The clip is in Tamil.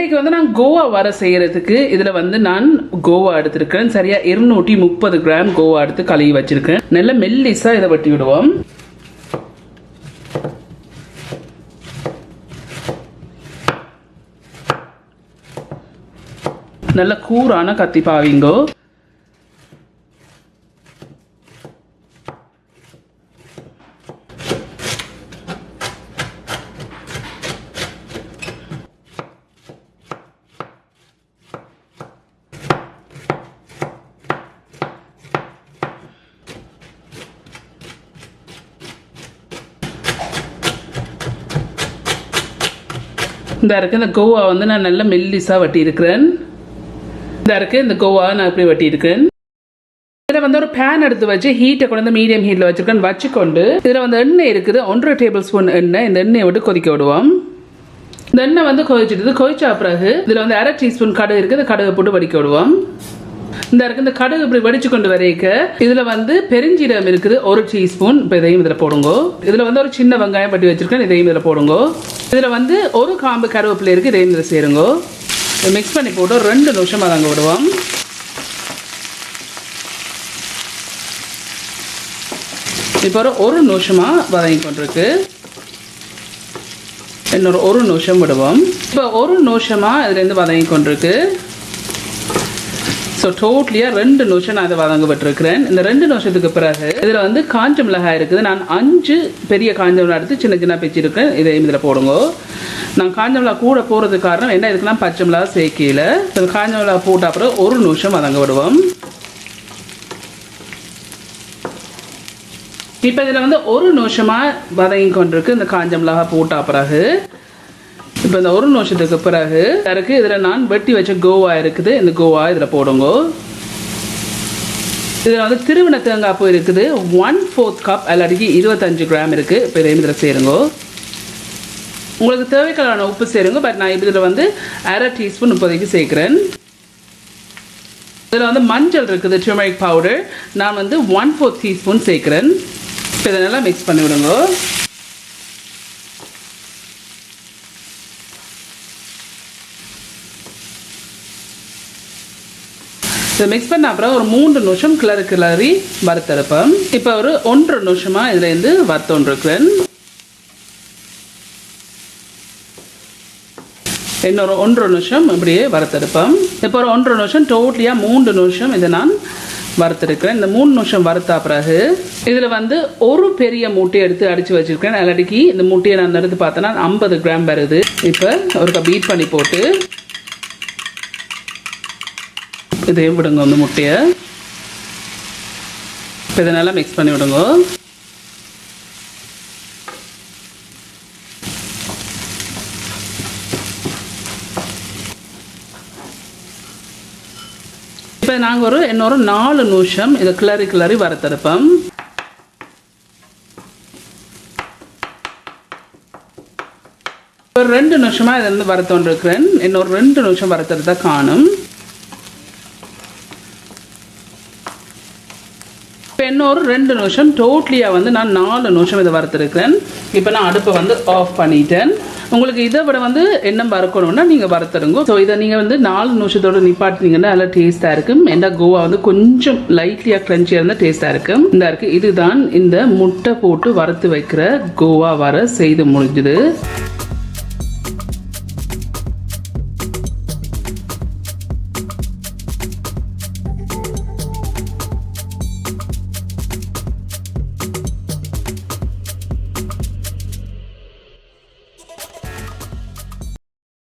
இன்றைக்கு வந்து நான் கோவா வர செய்கிறதுக்கு இதில் வந்து நான் கோவா எடுத்திருக்கேன். சரியாக இருநூற்றி முப்பது கிராம் கோவா எடுத்து கழுவி வச்சுருக்கேன். நல்ல மெல்லிஸாக இதை வெட்டி விடுவோம். நல்ல கூரான கத்தி பாவிங்கோ இந்த இருக்கு இந்த கோவா வந்து நான் நல்ல மெல்லிஸா வட்டியிருக்கிறேன். இந்த இருக்கு இந்த கோவா நான் இப்படி வட்டிருக்கேன் இதில் வந்து ஒரு பேன் எடுத்து வச்சு ஹீட்டை கொண்டு வந்து மீடியம் ஹீட்டில் வச்சுருக்கேன். வச்சுக்கொண்டு இதில் வந்து எண்ணெய் இருக்குது. ஒன்றரை டேபிள் ஸ்பூன் எண்ணெய் இந்த எண்ணெயை விட்டு கொதிக்க விடுவோம். இந்த எண்ணெய் வந்து கொதிச்சிட்டு கொதிச்சா பிறகு இதில் வந்து அரை டீஸ்பூன் கடுகு இருக்குது. கடுகு போட்டு வடிக்க விடுவோம். இந்த இருக்கு இந்த கடுகு இப்படி வடிச்சு கொண்டு வரைக்க இதுல வந்து பெருஞ்சீரகம் இருக்குது ஒரு டீஸ்பூன் இப்போ இதையும் இதில் போடுங்க. இதுல வந்து ஒரு சின்ன வெங்காயம் பட்டி வச்சிருக்கேன் இதையும் இதில் போடுங்க. இதுல வந்து ஒரு காம்பு கருவேப்பிலை இருக்கு இதையும் இதில் சேருங்க. மிக்ஸ் பண்ணி போட்டு ரெண்டு நிமிஷம் அதாங்க விடுவோம். இப்போ ஒரு ஒரு நிமிஷமா வதங்கி கொண்டிருக்கு. இன்னொரு ஒரு நிமிஷம் விடுவோம். இப்போ ஒரு நிமிஷமாக இதுலேருந்து வதங்கி கொண்டிருக்கு. ஸோ டோட்டலியாக ரெண்டு நிமிஷம் நான் இதை வழங்கப்பட்டிருக்கிறேன். இந்த ரெண்டு நிமிஷத்துக்கு பிறகு இதில் வந்து காஞ்ச மிளகாய் இருக்குது. நான் அஞ்சு பெரிய காஞ்ச மிளகாய் எடுத்து சின்ன சின்ன பிச்சிருக்கேன். இதையும் இதில் போடுங்க. நான் காஞ்ச மிளகா கூட போகிறதுக்கு காரணம் என்ன? இதுக்கெல்லாம் பச்சை மிளகா சேர்க்கையில். காஞ்ச மிளகா போட்ட அப்புறம் ஒரு நிமிஷம் வதங்க விடுவோம் இப்போ இதில் வந்து ஒரு நிமிஷமாக வதங்கி கொண்டிருக்கு இந்த காஞ்ச மிளகா போட்ட பிறகு. இப்போ இந்த ஒரு நிமிஷத்துக்கு பிறகு இருக்கு இதில் நான் வெட்டி வச்ச கோவா இருக்குது. இந்த கோவா இதில் போடுங்க. இதில் வந்து திருவின தேங்காய் பூ இருக்குது. ஒன் ஃபோர்த் கப் இல்லாட்டிக்கு இருபத்தஞ்சு கிராம் இருக்குது இப்போ இதையும் இதில் சேருங்க. உங்களுக்கு தேவைக்கலான உப்பு சேருங்க. பட் நான் இதில் வந்து அரை டீஸ்பூன் இப்போதைக்கு சேர்க்குறேன். இதில் வந்து மஞ்சள் இருக்குது turmeric பவுடர் நான் வந்து ஒன் ஃபோர்த் டீஸ்பூன் சேர்க்குறேன். இப்போ இதை நல்லா மிக்ஸ் பண்ணி விடுங்க இதை மிக்ஸ் பண்ண அப்புறம் ஒரு மூன்று நிமிஷம் கிளறு கிளறி வறுத்தெடுப்பேன் இப்போ ஒரு ஒன்றரை நிமிஷமா இதுலேருந்து வறுத்தொண்டிருக்கிறேன் இன்னொரு ஒன்றரை நிமிஷம் இப்படியே வறுத்தெடுப்பேன் இப்போ ஒரு ஒன்றரை நிமிஷம் டோட்டலியாக மூன்று நிமிஷம் இதை நான் வறுத்திருக்கிறேன். இந்த மூணு நிமிஷம் வறுத்தா பிறகு இதில் வந்து ஒரு பெரிய மூட்டையை எடுத்து அடித்து வச்சுருக்கேன் இல்லாட்டிக்கு இந்த மூட்டையை நான் எடுத்து பார்த்தேன்னா ஐம்பது கிராம் வருது. இப்போ ஒரு பீட் பண்ணி போட்டு இதையும் விடுங்க வந்து முட்டையை. இப்போ இதை நல்லா மிக்ஸ் பண்ணி விடுங்க. இப்போ நாங்கள் ஒரு இன்னொரு நாலு நிமிஷம் இதை கிளறி கிளறி வறுத்தெடுப்போம். ஒரு ரெண்டு நிமிஷமா இதை வந்து வறுத்தோண்டிருக்கிறேன் இன்னொரு ரெண்டு நிமிஷம் வறுத்தெடுத்தா காணும். இப்போ இன்னொரு ரெண்டு நிமிஷம்? டோட்டலியாக வந்து நான் நாலு நிமிஷம் இதை வறுத்துருக்கிறேன். இப்போ நான் அடுப்பை வந்து ஆஃப் பண்ணிட்டேன். உங்களுக்கு இதை விட வந்து என்ன வறுக்கணும்னா நீங்கள் வறுத்துருங்க ஸோ இதை நீங்கள் வந்து நாலு நிமிஷத்தோட நிப்பாட்டினீங்கன்னா நல்லா டேஸ்ட்டாக இருக்கும். ஏன்னா கோவா வந்து கொஞ்சம் லைட்லியாக க்ரன்ச்சியாக இருந்தால் டேஸ்ட்டாக இருக்கும். இந்த இருக்குது இதுதான் இந்த முட்டை போட்டு வறுத்து வைக்கிற கோவா வர செய்து முடிஞ்சுது.